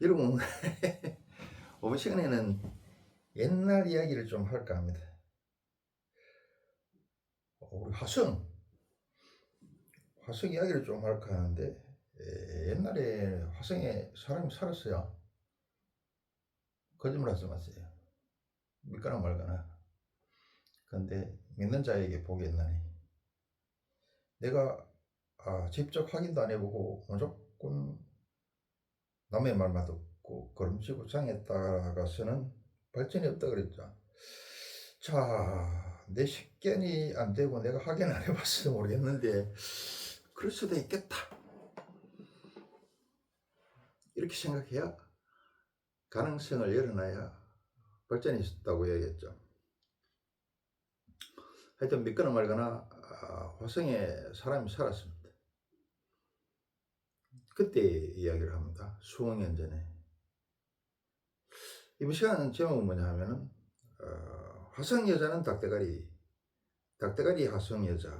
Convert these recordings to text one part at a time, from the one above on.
여러분 오늘 시간에는 옛날 이야기를 좀 할까 합니다. 우리 화성 화성 이야기를 좀 할까 하는데 에, 옛날에 화성에 사람이 살았어요. 거짓말하지 마세요. 믿거나 말거나. 근데 믿는 자에게 복이 있나니 내가 아, 직접 확인도 안 해보고 무조건 남의 말만 듣고 걸음치고 장에 따라가서는 발전이 없다 그랬죠. 자, 내 식견이 안 되고 내가 확인 안 해봤어도 모르겠는데 그럴 수도 있겠다. 이렇게 생각해야 가능성을 열어놔야 발전이 있다고 얘기했죠. 하여튼 믿거나 말거나 아, 화성에 사람이 살았습니다. 그때 이야기를 합니다. 수억 년 전에. 이번 시간 제목은 뭐냐 하면은 어, 화성 여자는 닭대가리, 닭대가리 화성 여자.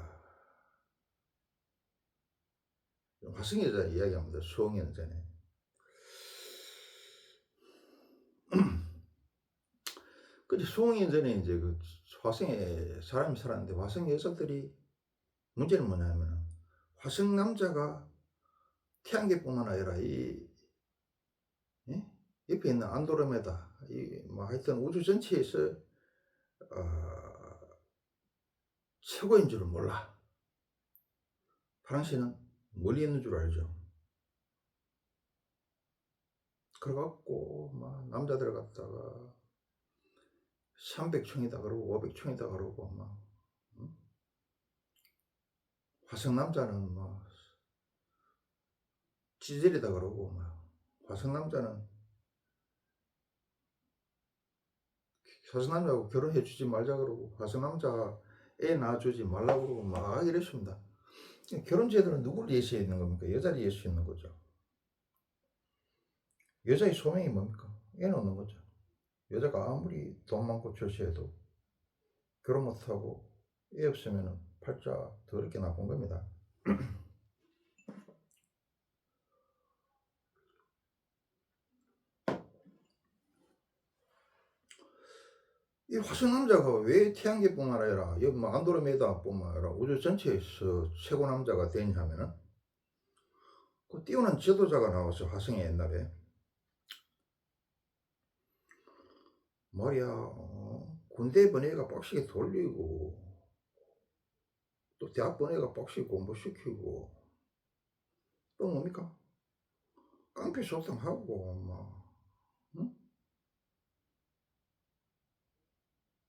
화성 여자 이야기합니다. 수억 년 전에. 근데 수억 년 전에 이제 그 화성에 사람이 살았는데 화성 여자들이 문제는 뭐냐면은 화성 남자가 태양계뿐만 아니라 이 예? 옆에 있는 안드로메다 이뭐 하여튼 우주 전체에서 어, 최고인 줄은 몰라. 파랑새는 멀리 있는 줄 알죠. 그래갖고 막 남자들 갖다가 300총이다 그러고 500총이다 그러고 막 응? 화성 남자는 뭐 지젤이다 그러고 막 화성 남자는 화성 남자하고 결혼해 주지 말자 그러고 화성 남자가 애 낳아주지 말라 그러고 막 이랬습니다. 결혼 제도는 누구를 예시해 있는 겁니까? 여자를 예시해 있는 거죠. 여자의 소명이 뭡니까? 애 낳는 거죠. 여자가 아무리 돈 많고 절세해도 결혼 못하고 애 없으면 팔자 더럽게 나쁜 겁니다. 이 화성 남자가 왜 태양계뿐만 아니라 여기 뭐 안드로메다뿐만 아니라 우주 전체에서 최고 남자가 되냐면은 그 뛰어난 지도자가 나왔어 화성에 옛날에 말이야 어, 군대 번외가 빡시게 돌리고 또 대학 번외가 빡시게 공부시키고 또 뭡니까? 깡패 소탕하고 막 응?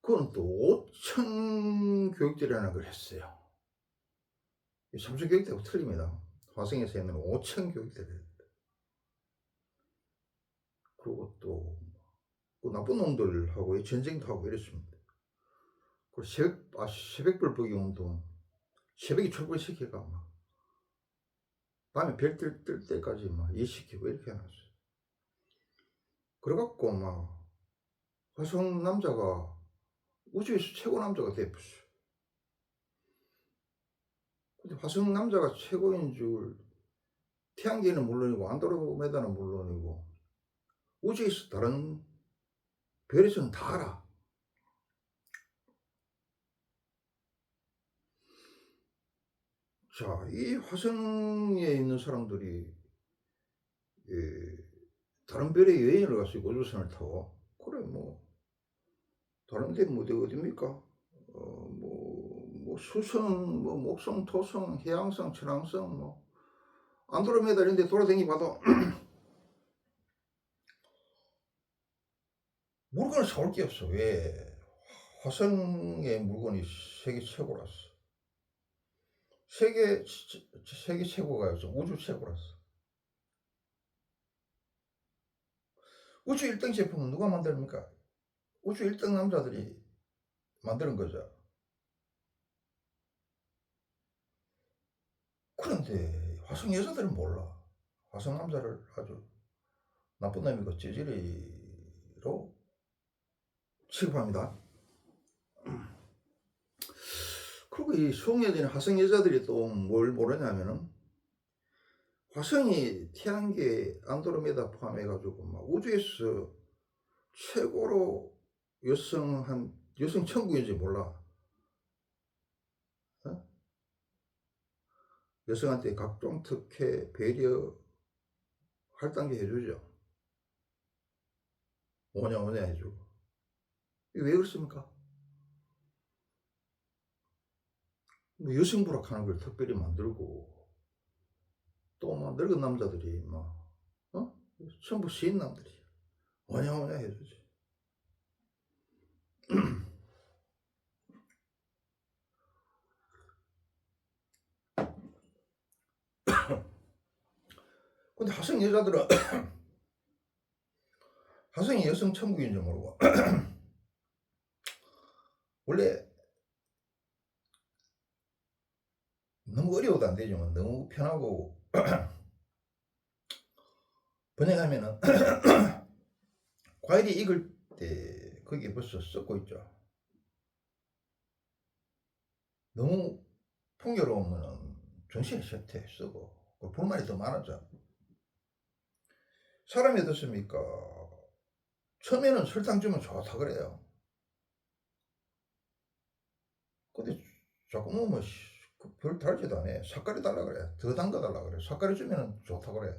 그건 또 5천 교육들이라는 걸 했어요. 이 삼성 교육대하고 틀립니다. 화성에서 있는 5천 교육대를. 그리고 또, 그 나쁜 놈들하고 전쟁도 하고 이랬습니다. 그 새벽, 아, 새벽불 보기 운동, 새벽에 출근시키가 막, 밤에 별 뜰, 뜰 때까지 막 일시키고 이렇게 해놨어요. 그래갖고 막, 화성 남자가 우주에서 최고 남자가 됐어. 근데 화성 남자가 최고인 줄 태양계는 물론이고 안드로메다는 물론이고 우주에서 다른 별에서는 다 알아. 자, 이 화성에 있는 사람들이 예, 다른 별에 여행을 가서 우주선을 타고 그래 뭐 다른 데뭐 어디 어디입니까? 어, 뭐, 뭐 수성, 뭐 목성, 토성, 해양성, 천왕성, 뭐 안드로메다 이런 데 돌아다니 봐도 물건을 사올 게 없어. 왜? 화성의 물건이 세계 최고라서. 세계, 세계 최고가 아니죠. 우주 최고라서. 우주 1등 제품은 누가 만듭니까? 우주 1등 남자들이 만드는 거죠. 그런데 화성 여자들은 몰라. 화성 남자를 아주 나쁜 놈이고 찌질이로 취급합니다. 그리고 이 수홍여자는 화성 여자들이 또 뭘 모르냐면은 화성이 태양계 안드로메다 포함해가지고 막 우주에서 최고로 여성한 여성 천국인지 몰라. 어? 여성한테 각종 특혜, 배려, 할당제 해주죠. 오냐 오냐 해주고. 왜 그렇습니까? 뭐 여성 부락하는 걸 특별히 만들고 또막 늙은 남자들이 막 어? 전부 시인 남들이 오냐 오냐 해주지. 근데 화성 여자들은 화성이 여성 천국인 줄 모르고 원래 너무 어려워도 안 되지만 너무 편하고 번역하면은 과일이 익을 때 거기에 벌써 썩고 있죠. 너무 풍요로우면 정신이 쇠퇴. 그 불만이 더 많아져. 사람이 어떻습니까? 처음에는 설탕 주면 좋다 그래요. 근데 자꾸 먹으면 씨, 그별 달지도 않아. 삭가리 달라 그래. 더 담가 달라 그래. 삭가리 주면 좋다 그래.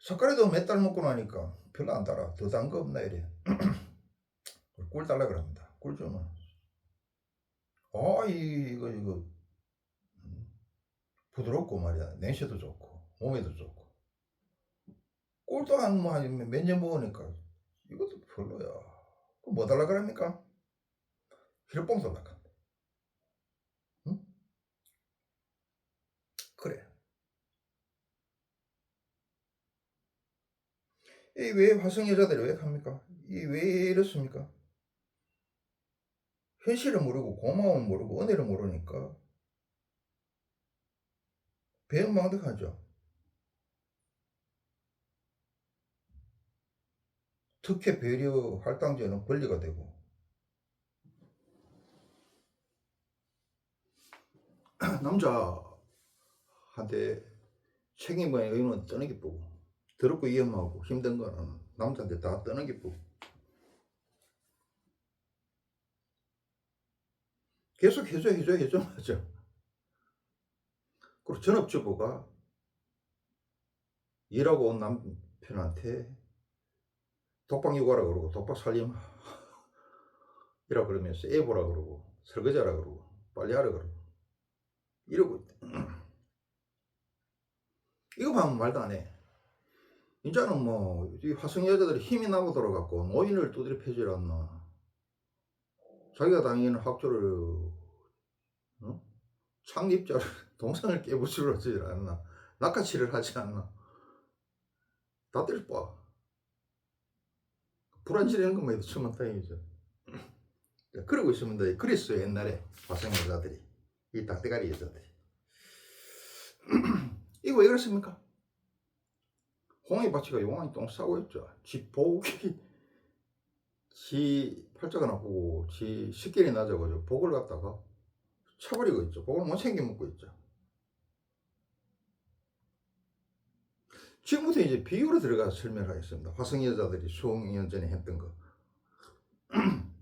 삭가리도 몇 달 먹고 나니까 별로 안 달아. 더 단 거 없나 이래. 꿀 달라 그럽니다. 꿀 주면. 아, 이- 이거, 이거. 음, 부드럽고 말이야. 냉시도 좋고, 몸에도 좋고. 꿀도 한, 뭐, 몇년 먹으니까 이것도 별로야. 그럼 뭐 달라 그럽니까? 힐뽕 달라. 응? 그래. 이 왜 화성 여자들이 왜 합니까? 이 왜 이렇습니까? 현실을 모르고 고마움을 모르고 은혜를 모르니까 배은망덕하죠. 특혜 배려 할당제는 권리가 되고. 남자한테 책임의 의무는 떠는 기쁘고 더럽고 위험하고 힘든 거는 남자한테 다 떠는 기쁘고 계속 해줘 해줘 해줘 맞아 그리고 전업주부가 일하고 온 남편한테 독박 육아라 그러고 독박 살림 이라 그러면서 애 보라 그러고 설거지하라 그러고 빨리 하라 그러고 이러고 있대. 이거 보면 말도 안 해. 이제는 뭐, 이 화성 여자들이 힘이 나고 돌아갖고 노인을 두드려 패질 않나. 자기가 다니는 학교를, 어? 창립자를, 동상을 깨부수려 하지 않나. 낚아치를 하지 않나. 다 때려 봐. 불안지르는 것만 해도 천만 다행이죠. 그러고 있으면 돼. 그랬어요, 옛날에. 화성 여자들이. 이 닭대가리 여자들이. 이거 왜 그렇습니까? 홍해바치가 용왕이 똥 싸고 있죠. 지 복이, 지 팔자가 나쁘고, 지 식견이 낮아가지고 복을 갖다가 쳐버리고 있죠. 복을 못 챙겨 먹고 있죠. 지금부터 이제 비유로 들어가서 설명하겠습니다. 화성 여자들이 수년 전에 했던 거.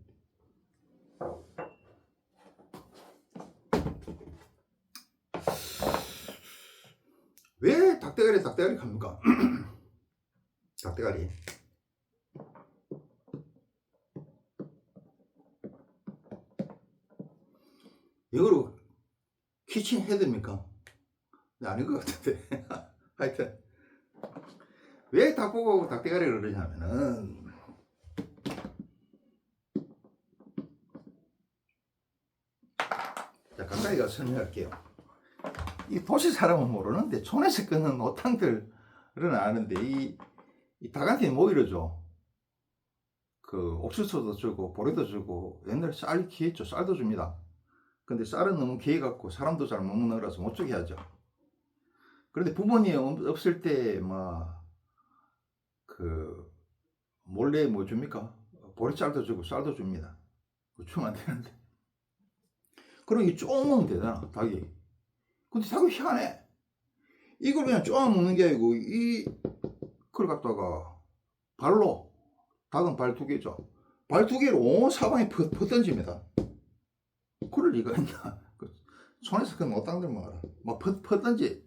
왜 닭대가리 닭대가리 합니까? 닭대가리. 이거로 키친 헤드입니까? 네, 아닌 것 같은데. 하여튼 왜 닭보고 닭대가리를 그러냐면은 자 가까이 가서 설명할게요. 이 도시 사람은 모르는데 촌에서 끄는 노탕들은 아는데 이, 이 닭한테 뭐 이러죠? 그 옥수수도 주고 보리도 주고 옛날에 쌀 귀했죠 쌀도 줍니다. 근데 쌀은 너무 귀해 갖고 사람도 잘 못 먹는 거라서 못 주게 하죠. 그런데 부모님 없- 없을 때 막 그 몰래 뭐 줍니까? 보리쌀도 주고 쌀도 줍니다. 그거 주면 안 되는데. 그럼 이쭉 먹으면 되잖아 닭이. 근데 닭이 희한해. 이걸 그냥 쪼아 먹는 게 아니고 이 그걸 갖다가 발로 닭은 발 두 개죠. 발 두 개로 온 사방에 퍼, 퍼 던집니다. 그럴 리가 있나? 그 손에서 그냥 못 당들 말아. 막 퍼, 퍼 던지.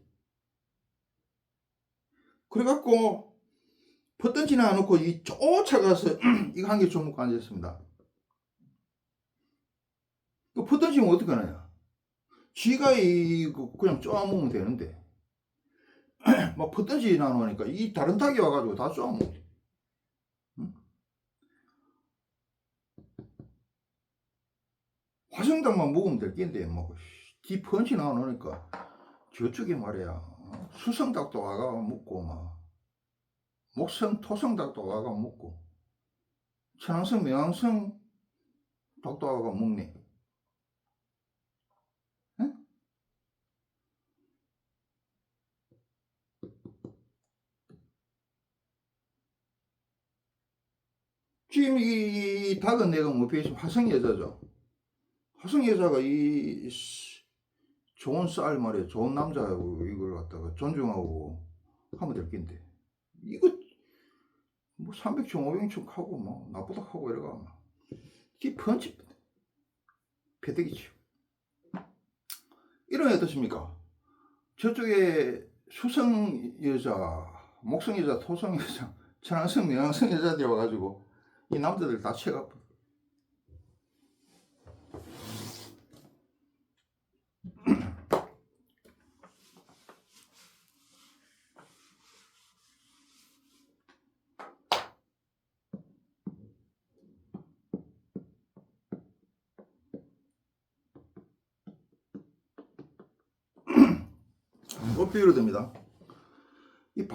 그래갖고 퍼 던지는 않고 이 쫓아가서 이거 한개좀 먹고 앉았습니다. 그 퍼 던지면 어떡하냐? 지가 이거 그냥 쪼아 먹으면 되는데 막 퍼 던지는 않으니까 이 다른 닭이 와가지고 다 쪼아 먹어. 화성닭만 먹으면 될 낀데 뭐 뒤 펀치 나오니까 저쪽에 말이야 어, 수성닭도 와가 먹고 막 목성 토성 닭도 와가 먹고 천왕성 명왕성 닭도 와가 먹네. 응? 지금 이, 이 닭은 내가 뭐 배신 화성 여자죠? 화성 여자가 이 씨, 좋은 쌀 말이야. 좋은 남자하고 이걸 갖다가 존중하고 하면 될 낀데. 이거 뭐 300층 500층 하고 뭐 나쁘다 하고 이래가 막이 펀치 패대기지 이런 애 어떻습니까? 저쪽에 수성 여자 목성 여자 토성 여자 천왕성 명왕성 여자들이 와가지고 이 남자들 다뭐 비유로 됩니다. 이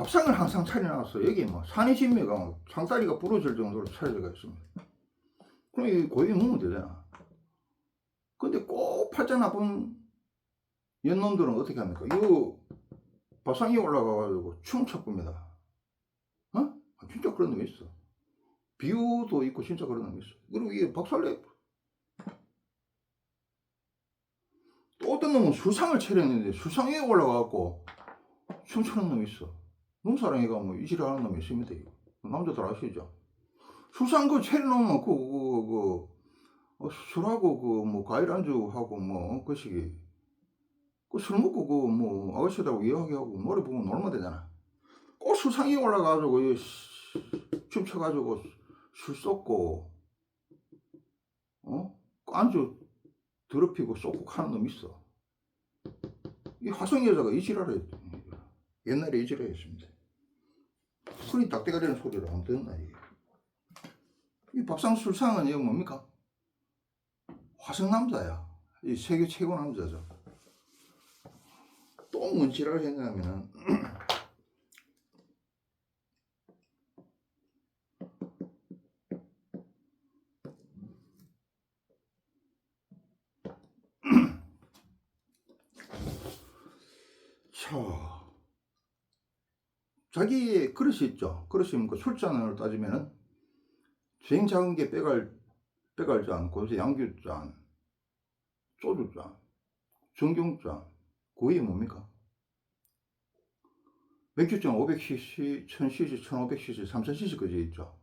항상 차려놨어. 여기 뭐 산이 진미가 뭐 상다리가 부러질 정도로 차려져 있습니다. 그럼 이 고기 먹으면 되잖아. 근데 꼭 팔자 나쁜 연놈들은 어떻게 합니까? 이거 밥상에 올라가가지고 춤춰봅니다. 어? 아, 진짜 그런 놈이 있어. 비유도 있고 진짜 그런 놈이 있어. 그리고 이게 박살내. 또 어떤 놈은 수상을 차렸는데 수상에 올라가갖고 춤추는 놈이 있어. 농사랑이가 뭐 이질하는 놈이 있습니다. 이거. 남자들 아시죠? 수상 그 차려놓으면 그, 그, 그, 어, 술하고 그 뭐 과일 안주하고 뭐 그시기 그술 먹고 그 뭐 아가씨들하고 이야기하고 노래 보면 놀면 되잖아. 꼭 수상에 올라가가지고 이 씨, 춤춰가지고 술 쏟고 어? 그 안주 더럽히고 쏟고 하는 놈 있어. 이 화성 여자가 이 지랄을 했 옛날에 이 지랄 했습니다. 손이 닭대가리는 소리를 안 듣나 이게. 이 밥상 술상은 이거 뭡니까? 화성 남자야. 이 세계 최고 남자죠. 또 뭔 지랄을 했냐면은 자, 자기 그릇이 있죠. 그릇이 그 술잔을 따지면은 주행 작은 게 빼갈 빼갈잔, 고세 양규잔, 소주잔, 정경잔, 그게 뭡니까? 맥주잔 500cc, 1000cc, 1500cc, 3000cc까지 있죠.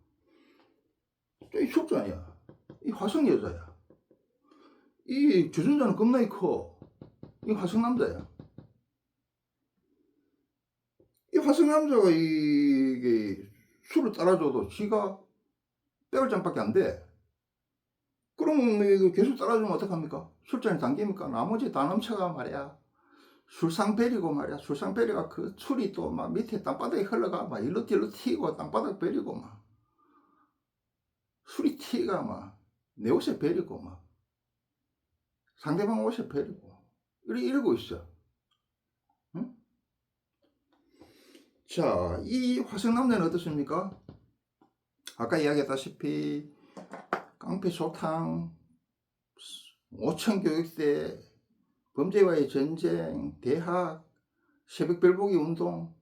이 술잔이야. 이 화성 여자야. 이 주전자는 겁나게 커. 이 화성 남자야. 이 화성 남자가 이게 술을 따라줘도 지가 빼갈잔밖에 안 돼. 그러면 이거 계속 따라주면 어떡합니까? 술잔이 담깁니까? 나머지 다 넘쳐가 말이야. 술상베리고 말이야. 술상베리가 그 술이 또 막 밑에 땅바닥에 흘러가 막 일로 딜로 튀고 땅바닥 베리고 막 술이 튀가 막 내 옷에 베리고 막 상대방 옷에 베리고 이러, 이러고 있어. 자, 이 화성남자는 어떻습니까? 아까 이야기했다시피 깡패 소탕, 오천 교육대, 범죄와의 전쟁, 대학, 새벽 별보기 운동,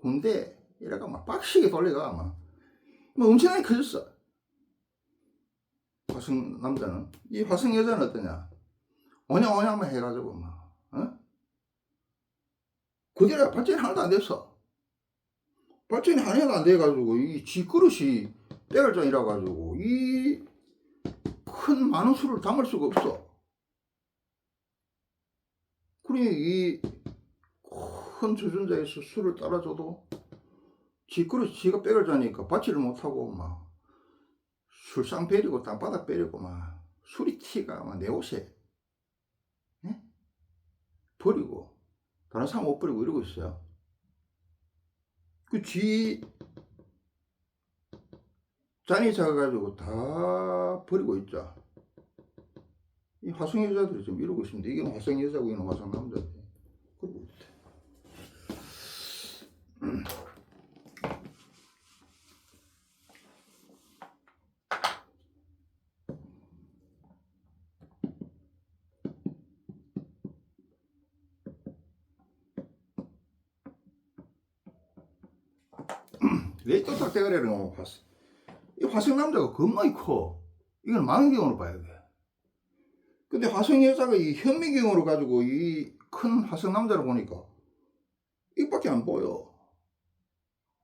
군대 이래가 막 빡시게 돌려가 막. 뭐 엄청나게 커졌어. 화성 남자는 이 화성 여자는 어떠냐? 오냐 오냐만 해가지고 막 어? 그대로 발전이 하나도 안 됐어. 발전이 하나도 안 돼가지고 이 쥐그릇이 빼갈장이라 가지고 이 큰 많은 술을 담을 수가 없어. 그러니 이큰 주전자에서 술을 따라줘도 쥐그릇 지가 빼갈자니까 받지를 못하고 막 술상 베리고 땅바닥 베리고 막 술이 티가 막 내 옷에 예? 버리고 다른 사람 못 버리고 이러고 있어요. 그쥐 잔이 작아가지고 다 버리고 있죠. 이 화성 여자들이 지금 이러고 있습니다. 이게 화성 여자고 이는 화성 남자지. 그러고 있대. 왜또 닭대가리를 너무 봤어? 이 화성 남자가 겁나게 커. 이건 망경으로 봐야 돼. 근데 화성 여자가 이 현미경으로 가지고 이 큰 화성 남자를 보니까 이밖에 안 보여.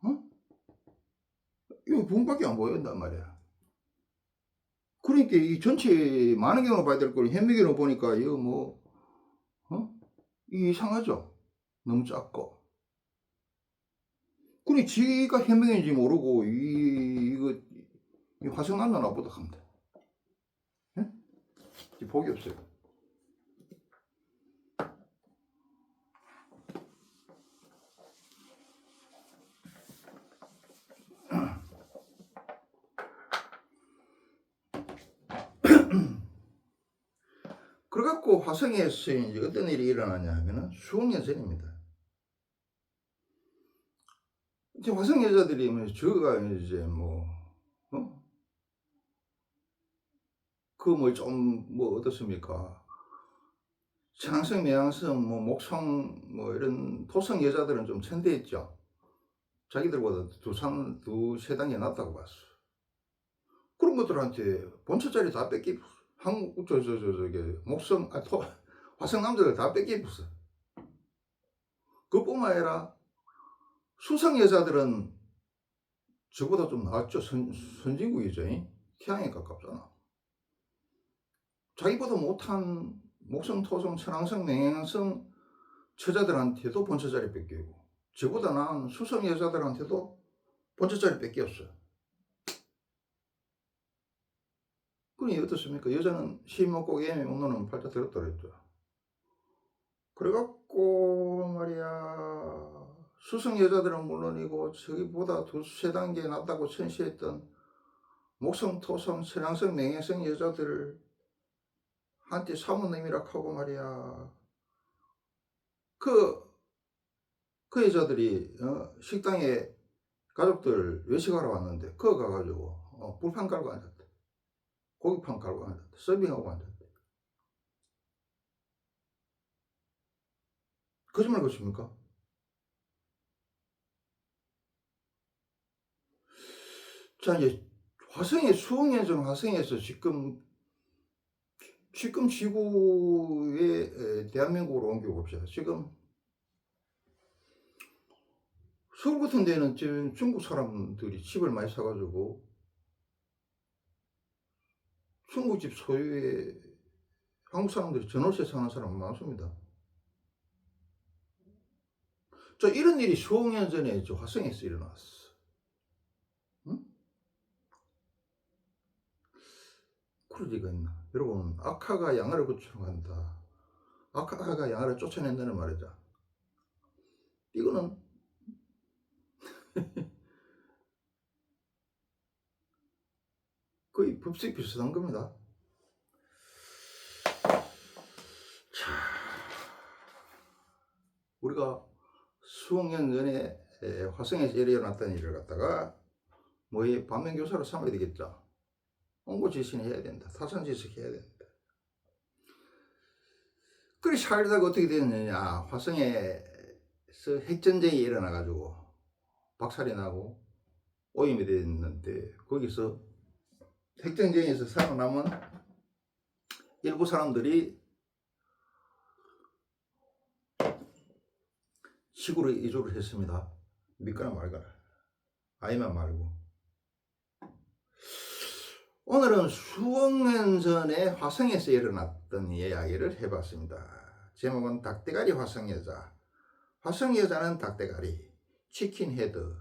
어? 이거 분밖에 안 보인단 말이야. 그러니까 이 전체 많은 경우로 봐야 될 걸 현미경으로 보니까 이거 뭐, 어? 이상하죠? 너무 작고. 그니 지가 현명인지 모르고 이 이거 이 화성 남자 나보다 합니다. 예? 복이 없어요. 그래갖고 화성에서 이제 어떤 일이 일어나냐 하면은 수년 전입니다. 이제 화성 여자들이 뭐 저가 이제 뭐 어? 그뭐좀뭐 어떻습니까? 천왕성, 매왕성, 뭐 목성 뭐 이런 토성 여자들은 좀 천대했죠. 자기들보다 두산 두세 단계 낫다고 봤어. 그런 것들한테 본처자리 다 뺏기 한국 저저 저 저기 목성 아 토, 화성 남자들 다 뺏기 붙어. 그뿐만 아니라 수상 여자들은 저보다 좀 낫죠. 선, 선진국이죠. 태양에 가깝잖아. 자기보다 못한 목성, 토성, 천왕성, 맹행성 처자들한테도 본처 자리 뺏기고 저보다 나은 수성 여자들한테도 본처 자리 뺏겼어. 그니 어떻습니까? 여자는 시 먹고 예매 못 노는 팔자 들었다 그랬죠. 그래갖고 말이야 수성 여자들은 물론이고 저기보다 두세 단계 낫다고 천시했던 목성, 토성, 천왕성, 맹해성 여자들을 한테 사모님이라 하고 말이야. 그, 그 여자들이 어, 식당에 가족들 외식하러 왔는데 그거 가가지고 어, 불판 깔고 앉았대. 고기판 깔고 앉았대. 서빙하고 앉았대. 거짓말 것입니까? 자, 이제 화성의 수홍연전 화성에서 지금 지금 지구에 에, 대한민국으로 옮겨 봅시다. 지금 서울 같은 데는 지금 중국 사람들이 집을 많이 사가지고 중국 집 소유에 한국 사람들이 전월세 사는 사람 많습니다. 자, 이런 일이 수홍년 전에 저 화성에서 일어났어. 리가 있나? 여러분, 악화가 양아를 간다. 악화가 양아를 쫓아낸다는 말이죠. 이거는 거의 법칙 비슷한 겁니다. 자, 우리가 수억 년 전에 에, 화성에서 일어났던 일을 갖다가 뭐의 반면교사로 삼아야 되겠죠. 홍보지신 해야 된다. 타산지식 해야 된다. 그래 살다가 어떻게 됐느냐. 화성에서 핵전쟁이 일어나가지고 박살이 나고 오염이 됐는데 거기서 핵전쟁에서 살아남은 일부 사람들이 시골에 이주를 했습니다. 믿거나 말거나. 아니면 말고. 오늘은 수억 년 전에 화성에서 일어났던 이야기를 해봤습니다. 제목은 닭대가리 화성여자. 화성여자는 닭대가리, 치킨 헤드,